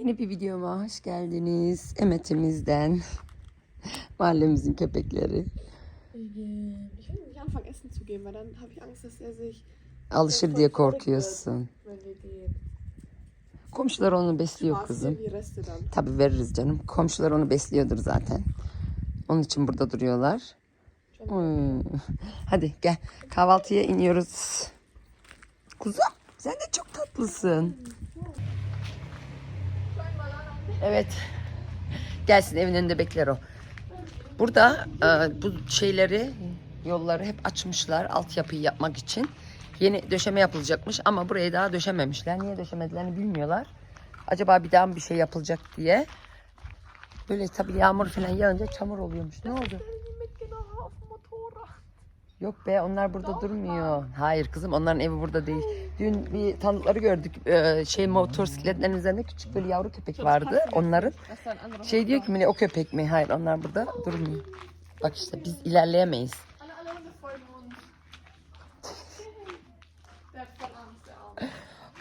Yeni bir videoma hoş geldiniz. Emetimizden. Mahallemizin köpekleri. Ich will nicht anfangen, Essen zu geben, weil dann habe ich Angst, dass er sich, Alışır diye korkuyorsun. wenn wir gehen. Komşular onu besliyor kızım. Reste dann. Tabii veririz canım. Komşular onu besliyordur zaten. Onun için burada duruyorlar. Hmm. Hadi gel kahvaltıya iniyoruz. Kuzum sen de çok tatlısın. Evet. Gelsin evin önünde bekler o. Burada e, bu şeyleri yolları hep açmışlar altyapıyı yapmak için. Yeni döşeme yapılacakmış ama burayı daha döşememişler. Niye döşemedilerini bilmiyorlar. Acaba bir daha mı bir şey yapılacak diye. Böyle tabii yağmur falan yağınca çamur oluyormuş. Ne oldu? Yok be onlar burada durmuyor. Hayır kızım onların evi burada değil. Dün bir tanıkları gördük. Ee, şey motosikletlerin üzerinde küçük böyle yavru köpek vardı. Onların şey diyor ki o köpek mi? Hayır onlar burada durmuyor. Bak işte biz ilerleyemeyiz. Arme.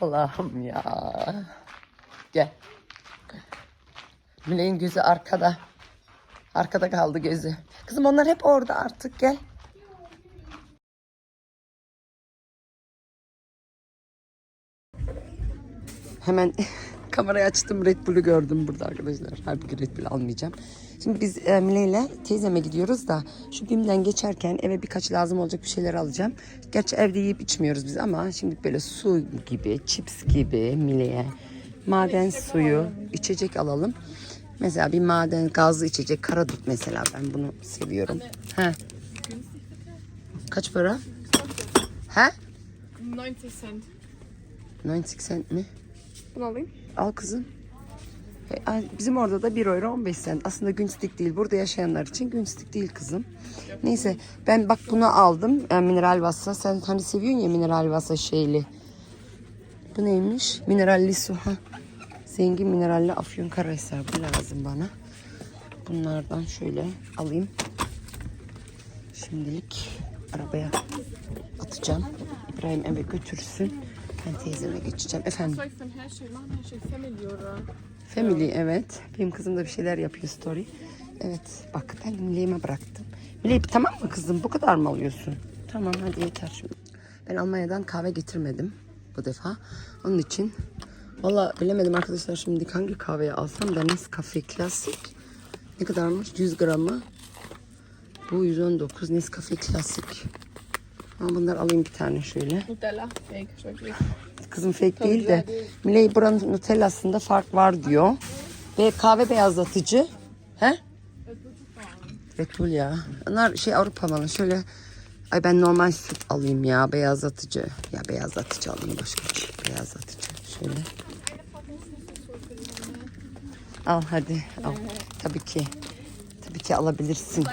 Allah'ım ya. Gel. Mine'nin gözü arkada. Arkada kaldı gözü. Kızım onlar hep orada artık gel. Hemen kamerayı açtım Red Bull'u gördüm burada arkadaşlar. Halbuki Red Bull almayacağım. Şimdi biz e, Mine ile teyzeme gidiyoruz da şu BİM'den geçerken eve birkaç lazım olacak bir şeyler alacağım. Gerçi evde yiyip içmiyoruz biz ama şimdi böyle su gibi, chips gibi Mine'ye maden suyu, içecek alalım. Mesela bir maden gazlı içecek karadut mesela ben bunu seviyorum. He. Kaç para? He? 90 Cent. 90 cent mi? Bunu alayım. Al kızım. E, Bizim orada da 1 euro 15 cent. Aslında günstik değil. Burada yaşayanlar için günstik değil kızım. Neyse ben bak bunu aldım. E, mineral vasa. Sen hani seviyorsun ya mineral vasa şeyli. Bu neymiş? Mineralli su. Ha. Zengin mineralli afyon karahisar. Bu lazım bana. Bunlardan şöyle alayım. Şimdilik arabaya atacağım. İbrahim eve götürsün. Ben teyzeme geçeceğim. Efendim. Von Hashtag machen? Hashtag Family? Family evet. Benim kızım da bir şeyler yapıyor story. Evet bak ben Mile'ime bıraktım. Mile tamam mı kızım bu kadar mı alıyorsun? Tamam hadi yeter şimdi. Ben Almanya'dan kahve getirmedim bu defa. Onun için valla bilemedim arkadaşlar şimdi hangi kahveyi alsam da Nescafe Klasik. Ne kadarmış? 100 gramı. Bu 119 Nescafe Klasik. Ama bunlar alayım bir tane şöyle. Nutella. Fake. Schrecklich. Kızım fake değil de Miley buranın Nutella'sında fark var diyor. Ve kahve beyazlatıcı. He? Red Bull ya. Onlar şey Avrupa malı. Şöyle ay ben normal süt alayım ya beyazlatıcı. Ya beyazlatıcı alayım başka bir şey. Beyazlatıcı. Şöyle. Al hadi al. Tabii ki. Tabii ki alabilirsin.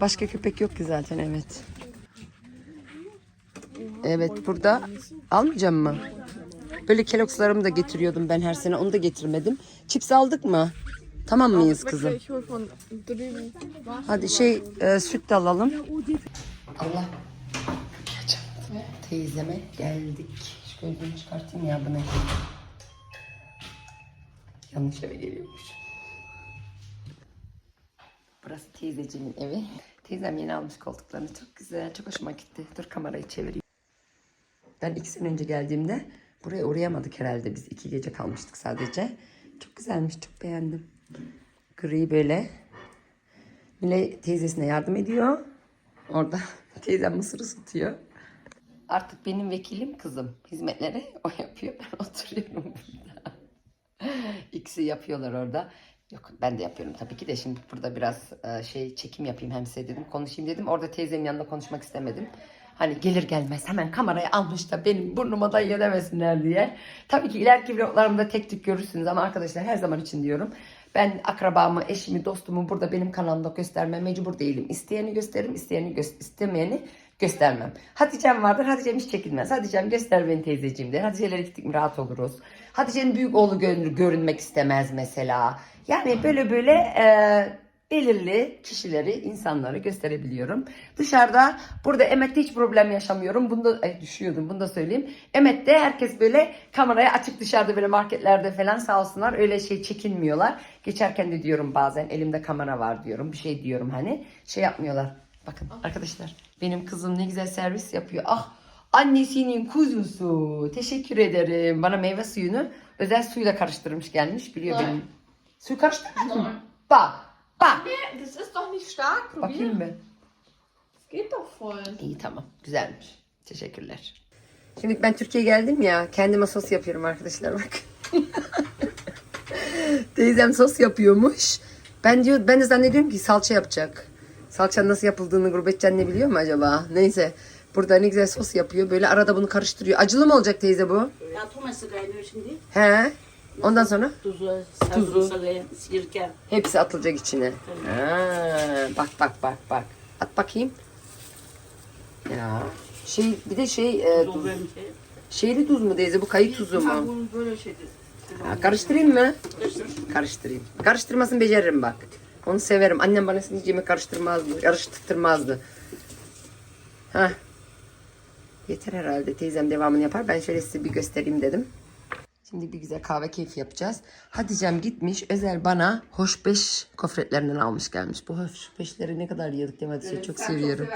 Başka köpek yok ki zaten evet. Evet burada almayacağım mı? Böyle kelokslarımı da getiriyordum ben her sene onu da getirmedim. Chips aldık mı? Tamam mıyız kızım? Was? Hadi şey e, süt de alalım. Allah. Teyzeme geldik. Şu gözlüğümü çıkartayım ya bu ne? Yanlış eve geliyormuş. Burası teyzecimin evi. Teyzem yeni almış koltuklarını. Çok güzel. Çok hoşuma gitti. Dur kamerayı çevireyim. Ben iki sene önce geldiğimde buraya uğrayamadık herhalde. Biz iki gece kalmıştık sadece. Çok güzelmiş. Çok beğendim. Gri böyle. Mile teyzesine yardım ediyor. Orada teyzem mısır ısıtıyor. Artık benim vekilim kızım. Hizmetleri o yapıyor. Ben oturuyorum burada. İkisi yapıyorlar orada. Yok ben de yapıyorum tabii ki de şimdi burada biraz e, şey çekim yapayım hem size dedim konuşayım dedim. Orada teyzemin yanında konuşmak istemedim. Hani gelir gelmez hemen kamerayı almış da benim burnuma da demesinler diye. Tabii ki ileriki vloglarımda tek tük görürsünüz ama arkadaşlar her zaman için diyorum. Ben akrabamı, eşimi, dostumu burada benim kanalımda göstermeye mecbur değilim. İsteyeni gösteririm, isteyeni gö- istemeyeni göstermem. Hatice'm vardır, Hatice'm hiç çekinmez. Hatice'm göster beni teyzeciğim der. Hatice'lere gittik mi rahat oluruz. Hatice'nin büyük oğlu gör- görünmek istemez mesela. Yani böyle böyle e, belirli kişileri, insanları gösterebiliyorum. Dışarıda, burada Emet'te hiç problem yaşamıyorum. Bunda ay, düşüyordum, bunu da söyleyeyim. Emet'te herkes böyle kameraya açık dışarıda böyle marketlerde falan sağ olsunlar öyle şey çekinmiyorlar. Geçerken de diyorum bazen elimde kamera var diyorum. Bir şey diyorum hani. Şey yapmıyorlar. Bakın arkadaşlar benim kızım ne güzel servis yapıyor. Ah annesinin kuzusu. Teşekkür ederim. Bana meyve suyunu özel suyla karıştırmış gelmiş. Biliyor benim. Suyu karıştırmış mı? Bak. Bak. Nee, das ist doch nicht stark. Probier. Bakayım mı? Das geht doch voll. İyi tamam. Güzelmiş. Teşekkürler. Şimdi ben Türkiye'ye geldim ya. Kendime sos yapıyorum arkadaşlar bak. Teyzem sos yapıyormuş. Ben diyor ben de zannediyorum ki salça yapacak. Salçanın nasıl yapıldığını gurbetçen ne biliyor mu acaba? Neyse. Burada ne güzel sos yapıyor. Böyle arada bunu karıştırıyor. Acılı mı olacak teyze bu? Ya toması kaynıyor şimdi. He. Ondan sonra Tuzu, sarımsağı, sirke. hepsi atılacak içine. Ha, bak bak bak bak. At bakayım. Ya. Şey bir de şey e, Tuz şey. şeyli tuz mu teyze bu kayıt tuzu Ha, mu? bu böyle şeydir. Ha, karıştırayım mı? Karıştır. Karıştırayım. Karıştırmasını beceririm bak. Onu severim. Annem bana hiç yemek karıştırmazdı. Karıştırmazdı. Ha. Yeter herhalde. Teyzem devamını yapar. Ben şöyle size bir göstereyim dedim. Şimdi bir güzel kahve keyfi yapacağız. Hatice'm gitmiş özel bana hoşbeş kofretlerinden almış gelmiş. Bu hoşbeşleri ne kadar yedik mi Hatice? çok seviyorum.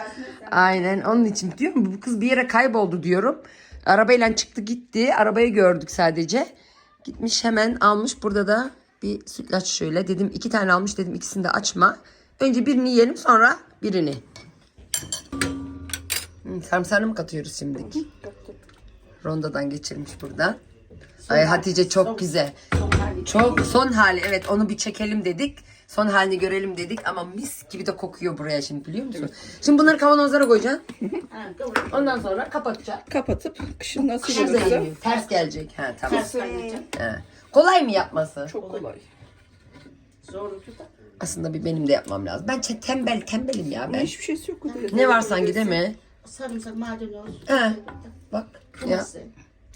Aynen onun için diyorum bu kız bir yere kayboldu diyorum. Arabayla çıktı gitti. Arabayı gördük sadece. Gitmiş hemen almış. Burada da bir sütlaç şöyle. Dedim iki tane almış dedim ikisini de açma. Önce birini yiyelim sonra birini. Hmm, sarımsağını mı katıyoruz şimdi? Rondodan geçirmiş buradan. Ay Hatice çok güzel. Son hali. Çok son hali evet onu bir çekelim dedik. Son halini görelim dedik ama mis gibi de kokuyor buraya şimdi biliyor musun? Şimdi bunları kavanozlara koyacaksın. Ondan sonra kapatacaksın. Kapatıp kışın nasıl Kışın gelirse yemiyor. Ters gelecek. Ha tamam. Ters. Ha. Kolay mı yapması? çok kolay. Zor tutar. Aslında bir benim de yapmam lazım. Ben çe- tembel tembelim ya ben. hiçbir şeysi yok. da. Ne var sanki değil mi? Sarımsak, maydanoz. He. Bak ya. Domates.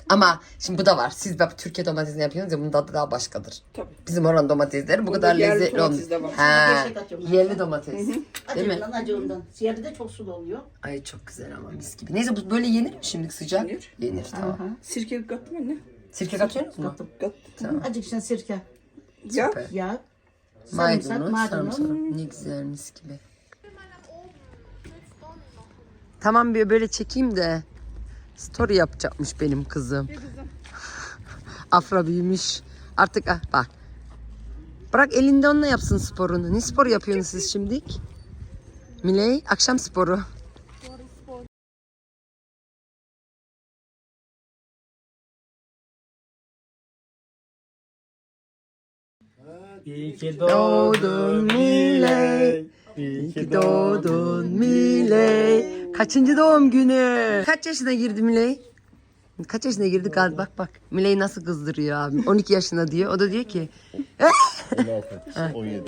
Ama şimdi bu da var. Siz bak Türkiye domatesini yapıyorsunuz ya bunun tadı daha başkadır. Tabii. Bizim oranın domatesleri bu Burada kadar yerli lezzetli domates olmuyor. de var. Ha, Gerçek atıyorum. yerli domates. Değil mi? Acından acından. Siyerde de çok sulu oluyor. Ay çok güzel ama mis gibi. Neyse bu böyle yenir mi şimdi sıcak? Yenir. Yenir tamam. Sirke kattın mı ne? Sirke katıyorsunuz mu? Kat. Azıcık sen sirke. Ya Süper. Yağ. Sarımsak, Maydanoz, maydanoz. sarımsak. Ne güzel mis gibi. Tamam bir böyle çekeyim de story yapacakmış benim kızım. Afra büyümüş. Artık ah, bak. Bırak elinde onunla yapsın sporunu. Ne spor yapıyorsunuz siz şimdi? Miley akşam sporu. İyi ki Doğdun Miley. İyi ki doğdun Miley. Kaçıncı doğum günü? Kaç yaşına girdi Miley? Kaç yaşına girdi galiba bak bak. Miley nasıl kızdırıyor abi. 12 yaşında diyor. O da diyor ki 16, 17.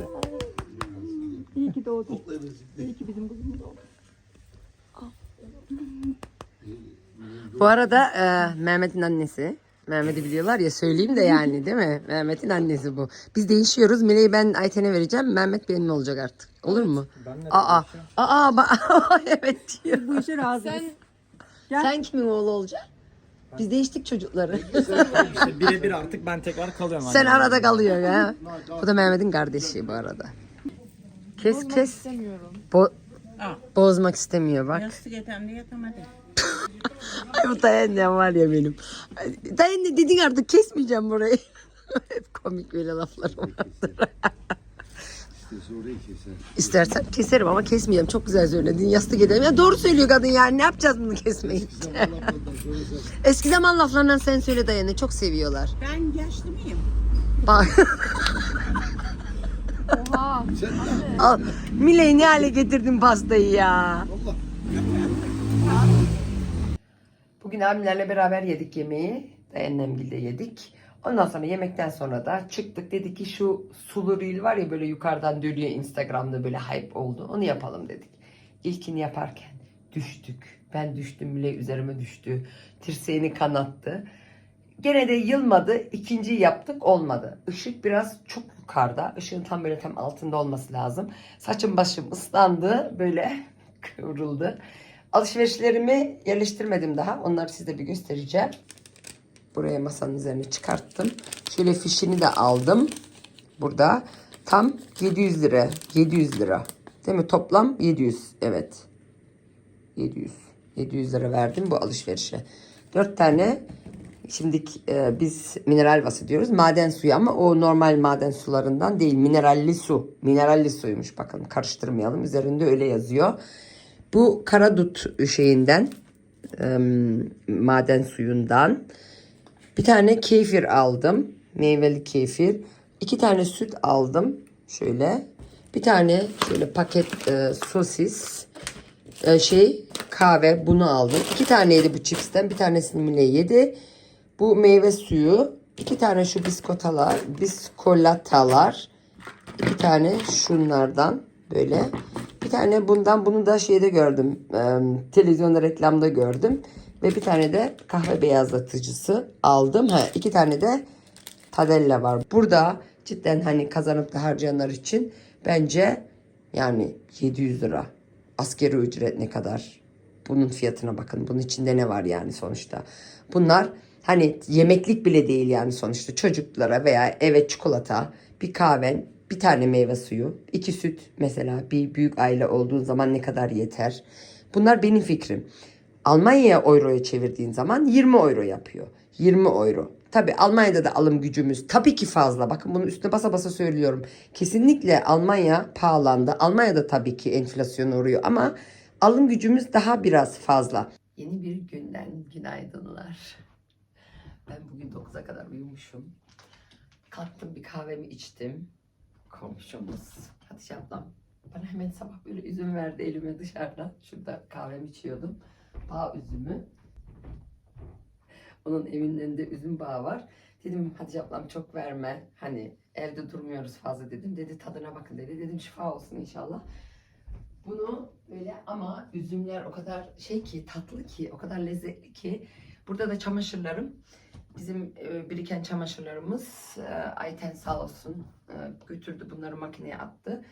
bu arada e, Mehmet'in annesi. Mehmet'i biliyorlar ya söyleyeyim de yani değil mi? Mehmet'in annesi bu. Biz değişiyoruz. Miley'i ben Ayten'e vereceğim. Mehmet benimle olacak artık. Olur mu? Aa, aa, ba- evet diyor. Bu işe Sen Sen kimin oğlu olacaksın? Biz değiştik çocukları. İşte birebir artık ben tekrar kalıyorum. Sen annemle. arada kalıyorsun ha. Bu da Mehmet'in kardeşi bu arada. Kes kes. istemiyorum. Bo- bozmak istemiyor bak. Yastık etemde yatamadı. Ay bu dayannem var ya benim. Dayan dedin artık kesmeyeceğim burayı. Hep komik böyle laflarım vardır. İstersen keserim ama kesmeyeceğim. Çok güzel söyledin. Yastık edelim. Ya doğru söylüyor kadın yani. Ne yapacağız bunu kesmeyi? Eski zaman laflarından sen söyle dayanı. Çok seviyorlar. Ben yaşlı mıyım? Bak. Oha. Al, Miley ne hale getirdin pastayı ya. Bugün abimlerle beraber yedik yemeği. Annemgilde yedik. Ondan sonra yemekten sonra da çıktık. Dedik ki şu sulu reel var ya böyle yukarıdan dönüyor Instagram'da böyle hype oldu. Onu yapalım dedik. İlkini yaparken düştük. Ben düştüm bile üzerime düştü. Dirseğini kanattı. Gene de yılmadı. İkinciyi yaptık olmadı. Işık biraz çok yukarıda. Işığın tam böyle tam altında olması lazım. Saçım başım ıslandı. Böyle kıvrıldı. Alışverişlerimi yerleştirmedim daha. Onları size bir göstereceğim. Buraya masanın üzerine çıkarttım. Şöyle fişini de aldım. Burada tam 700 lira. 700 lira. Değil mi? Toplam 700. Evet. 700. 700 lira verdim bu alışverişe. 4 tane Şimdi e, biz mineral vası diyoruz. Maden suyu ama o normal maden sularından değil. Mineralli su. Mineralli suymuş bakın karıştırmayalım. Üzerinde öyle yazıyor. Bu karadut şeyinden e, maden suyundan bir tane kefir aldım. Meyveli kefir. İki tane süt aldım. Şöyle. Bir tane şöyle paket e, sosis. E, şey kahve bunu aldım. İki taneydi bu çipsten. Bir tanesini Mine yedi. Bu meyve suyu. iki tane şu biskotalar. Biskolatalar. iki tane şunlardan böyle. Bir tane bundan bunu da şeyde gördüm. E, televizyonda reklamda gördüm. Ve bir tane de kahve beyazlatıcısı aldım. Ha, iki tane de Tadella var. Burada cidden hani kazanıp da harcayanlar için bence yani 700 lira. Askeri ücret ne kadar? Bunun fiyatına bakın. Bunun içinde ne var yani sonuçta? Bunlar hani yemeklik bile değil yani sonuçta çocuklara veya eve çikolata, bir kahven, bir tane meyve suyu, iki süt mesela bir büyük aile olduğun zaman ne kadar yeter? Bunlar benim fikrim. Almanya'ya euroya çevirdiğin zaman 20 euro yapıyor. 20 euro. Tabi Almanya'da da alım gücümüz tabii ki fazla. Bakın bunu üstüne basa basa söylüyorum. Kesinlikle Almanya pahalandı. Almanya'da tabii ki enflasyon uğruyor ama alım gücümüz daha biraz fazla. Yeni bir günden günaydınlar. Ben bugün 9'a kadar uyumuşum. Kalktım bir kahvemi içtim. Komşumuz Hatice ablam bana hemen sabah böyle üzüm verdi elime dışarıdan. Şurada kahvemi içiyordum. Bağ üzümü. Onun evinin önünde üzüm bağı var. Dedim Hatice ablam çok verme. Hani evde durmuyoruz fazla dedim. Dedi tadına bakın dedi. Dedim şifa olsun inşallah. Bunu böyle ama üzümler o kadar şey ki tatlı ki o kadar lezzetli ki. Burada da çamaşırlarım. Bizim e, biriken çamaşırlarımız e, Ayten sağ olsun e, götürdü bunları makineye attı.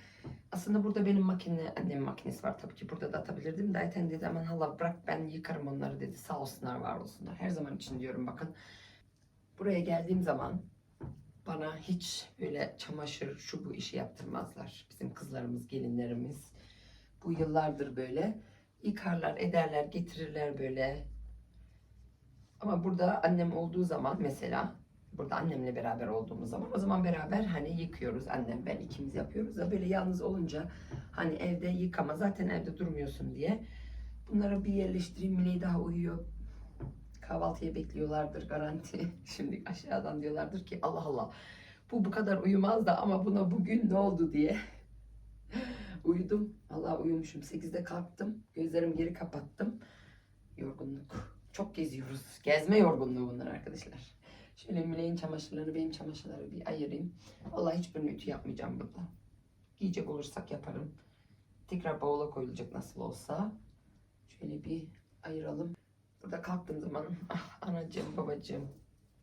Aslında burada benim makine, annemin makinesi var tabii ki burada da atabilirdim. De Ayten dedi aman hala bırak ben yıkarım onları dedi. Sağ olsunlar var olsunlar. Her zaman için diyorum bakın. Buraya geldiğim zaman bana hiç böyle çamaşır şu bu işi yaptırmazlar. Bizim kızlarımız, gelinlerimiz bu yıllardır böyle yıkarlar, ederler, getirirler böyle. Ama burada annem olduğu zaman mesela burada annemle beraber olduğumuz zaman o zaman beraber hani yıkıyoruz annem ben ikimiz yapıyoruz da böyle yalnız olunca hani evde yıkama zaten evde durmuyorsun diye. Bunları bir yerleştireyim Mine'yi daha uyuyor. Kahvaltıya bekliyorlardır garanti. Şimdi aşağıdan diyorlardır ki Allah Allah bu bu kadar uyumaz da ama buna bugün ne oldu? diye. Uyudum. Allah uyumuşum. 8'de kalktım. Gözlerimi geri kapattım. Yorgunluk çok geziyoruz gezme yorgunluğu bunlar arkadaşlar Şöyle Mine'nin çamaşırlarını, benim çamaşırları bir ayırayım. Vallahi hiçbirini ütü yapmayacağım burada. Giyecek olursak yaparım. Tekrar bavula koyulacak nasıl olsa. Şöyle bir ayıralım. Burada kalktığım zaman ah anacığım, babacığım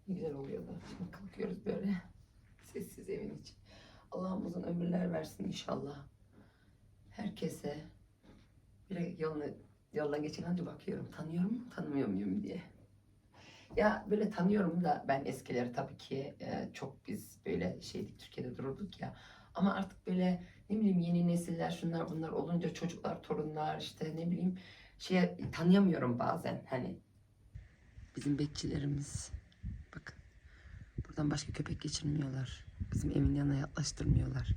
ne güzel oluyordu. Şimdi kalkıyoruz böyle sessiz evin için. Allah'ım uzun ömürler versin inşallah. Herkese bir yolunu, yoldan geçen hadi bakıyorum. Tanıyor mu, tanımıyor muyum diye. Ya böyle tanıyorum da ben eskileri tabii ki e, çok biz böyle şeydik Türkiye'de dururduk ya. Ama artık böyle ne bileyim yeni nesiller şunlar bunlar olunca çocuklar, torunlar işte ne bileyim şey tanıyamıyorum bazen hani. Bizim bekçilerimiz bakın buradan başka köpek geçirmiyorlar. Bizim evin yanına yaklaştırmıyorlar.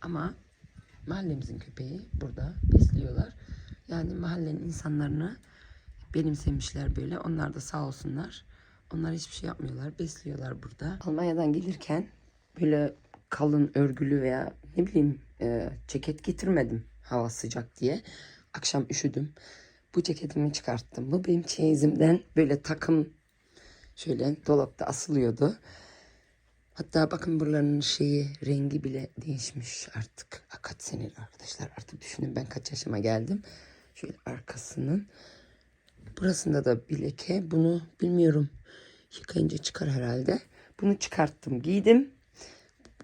Ama mahallemizin köpeği burada besliyorlar. Yani mahallenin insanlarını benimsemişler böyle. Onlar da sağ olsunlar. Onlar hiçbir şey yapmıyorlar. Besliyorlar burada. Almanya'dan gelirken böyle kalın örgülü veya ne bileyim e, ceket getirmedim. Hava sıcak diye. Akşam üşüdüm. Bu ceketimi çıkarttım. Bu benim çeyizimden böyle takım şöyle dolapta asılıyordu. Hatta bakın buraların şeyi rengi bile değişmiş artık. Kaç senedir arkadaşlar artık düşünün ben kaç yaşıma geldim. Şöyle arkasının Burasında da bir leke. Bunu bilmiyorum. Yıkayınca çıkar herhalde. Bunu çıkarttım giydim.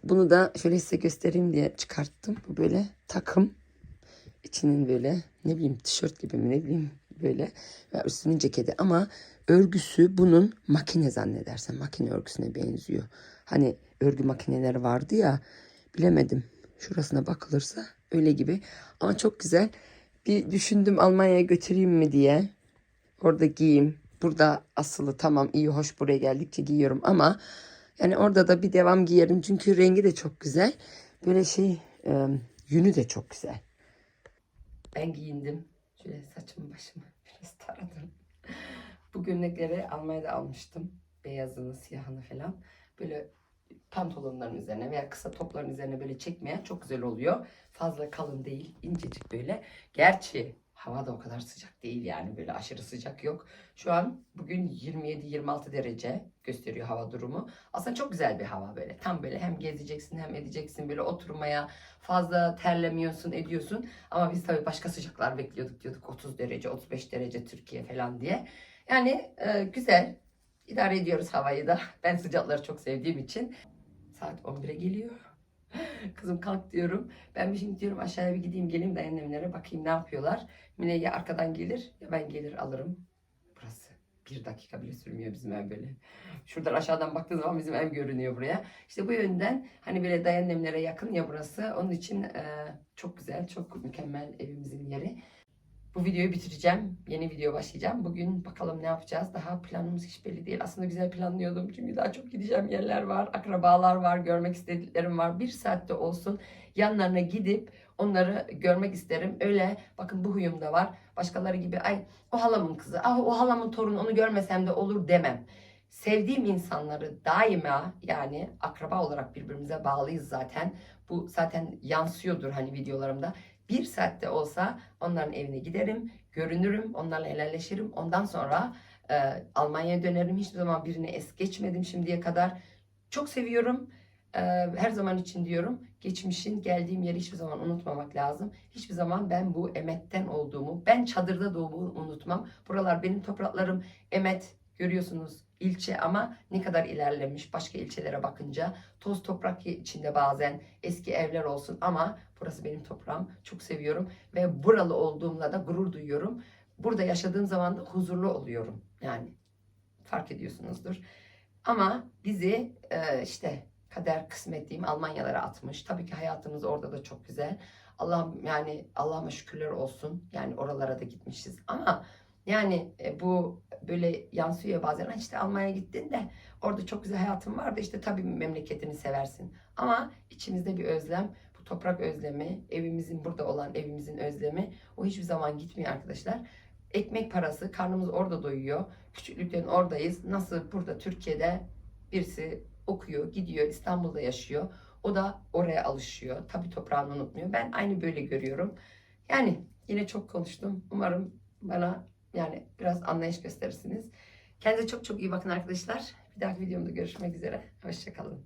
Bunu da şöyle size göstereyim diye çıkarttım. Bu böyle takım. İçinin böyle ne bileyim tişört gibi mi ne bileyim böyle. Ve üstünün ceketi ama örgüsü bunun makine zannedersen makine örgüsüne benziyor. Hani örgü makineleri vardı ya bilemedim. Şurasına bakılırsa öyle gibi. Ama çok güzel. Bir düşündüm Almanya'ya götüreyim mi diye. Orada giyeyim. Burada asılı tamam iyi hoş buraya geldikçe giyiyorum ama yani orada da bir devam giyerim. Çünkü rengi de çok güzel. Böyle şey e, yünü de çok güzel. Ben giyindim. Şöyle saçımı başımı biraz taradım. Bu gömlekleri Almanya'da almıştım. Beyazını, siyahını falan. Böyle pantolonların üzerine veya kısa topların üzerine böyle çekmeye çok güzel oluyor. Fazla kalın değil, incecik böyle. Gerçi hava da o kadar sıcak değil yani böyle aşırı sıcak yok. Şu an bugün 27-26 derece gösteriyor hava durumu. Aslında çok güzel bir hava böyle. Tam böyle hem gezeceksin hem edeceksin böyle oturmaya fazla terlemiyorsun ediyorsun. Ama biz tabii başka sıcaklar bekliyorduk diyorduk 30 derece 35 derece Türkiye falan diye. Yani e, güzel idare ediyoruz havayı da. Ben sıcakları çok sevdiğim için. Saat 11'e geliyor. Kızım kalk diyorum. Ben bir şimdi diyorum aşağıya bir gideyim geleyim de bakayım ne yapıyorlar. Mine ya arkadan gelir ya ben gelir alırım. Burası bir dakika bile sürmüyor bizim ev böyle. Şuradan aşağıdan baktığı zaman bizim ev görünüyor buraya. İşte bu yönden hani böyle dayannemlere yakın ya burası. Onun için e, çok güzel, çok mükemmel evimizin yeri. Bu videoyu bitireceğim. Yeni video başlayacağım. Bugün bakalım ne yapacağız. Daha planımız hiç belli değil. Aslında güzel planlıyordum. Çünkü daha çok gideceğim yerler var. Akrabalar var. Görmek istediklerim var. Bir saatte olsun yanlarına gidip onları görmek isterim. Öyle bakın bu huyum da var. Başkaları gibi ay o halamın kızı, ah o halamın torunu onu görmesem de olur demem. Sevdiğim insanları daima yani akraba olarak birbirimize bağlıyız zaten. Bu zaten yansıyordur hani videolarımda. Bir saatte olsa onların evine giderim, görünürüm, onlarla helalleşirim. Ondan sonra e, Almanya'ya dönerim. Hiçbir zaman birini es geçmedim şimdiye kadar. Çok seviyorum. E, her zaman için diyorum. Geçmişin geldiğim yeri hiçbir zaman unutmamak lazım. Hiçbir zaman ben bu emetten olduğumu, ben çadırda doğduğumu unutmam. Buralar benim topraklarım. Emet görüyorsunuz ilçe ama ne kadar ilerlemiş başka ilçelere bakınca. Toz toprak içinde bazen eski evler olsun ama burası benim toprağım. Çok seviyorum ve buralı olduğumla da gurur duyuyorum. Burada yaşadığım zaman da huzurlu oluyorum. Yani fark ediyorsunuzdur. Ama bizi e, işte kader kısmet diyeyim Almanyalara atmış. Tabii ki hayatımız orada da çok güzel. Allah'ım yani Allah'ıma şükürler olsun. Yani oralara da gitmişiz. Ama yani e, bu böyle yansıyor bazen. "Ha işte Almanya'ya gittin de orada çok güzel hayatın vardı. İşte tabii memleketini seversin. Ama içimizde bir özlem. Bu toprak özlemi, evimizin burada olan evimizin özlemi o hiçbir zaman gitmiyor arkadaşlar. Ekmek parası, karnımız orada doyuyor. Küçüklükten oradayız. Nasıl burada Türkiye'de birisi okuyor, gidiyor, İstanbul'da yaşıyor. O da oraya alışıyor. Tabii toprağını unutmuyor. Ben aynı böyle görüyorum. Yani yine çok konuştum. Umarım bana yani biraz anlayış gösterirsiniz. Kendinize çok çok iyi bakın arkadaşlar. Bir dahaki videomda görüşmek üzere. Hoşçakalın.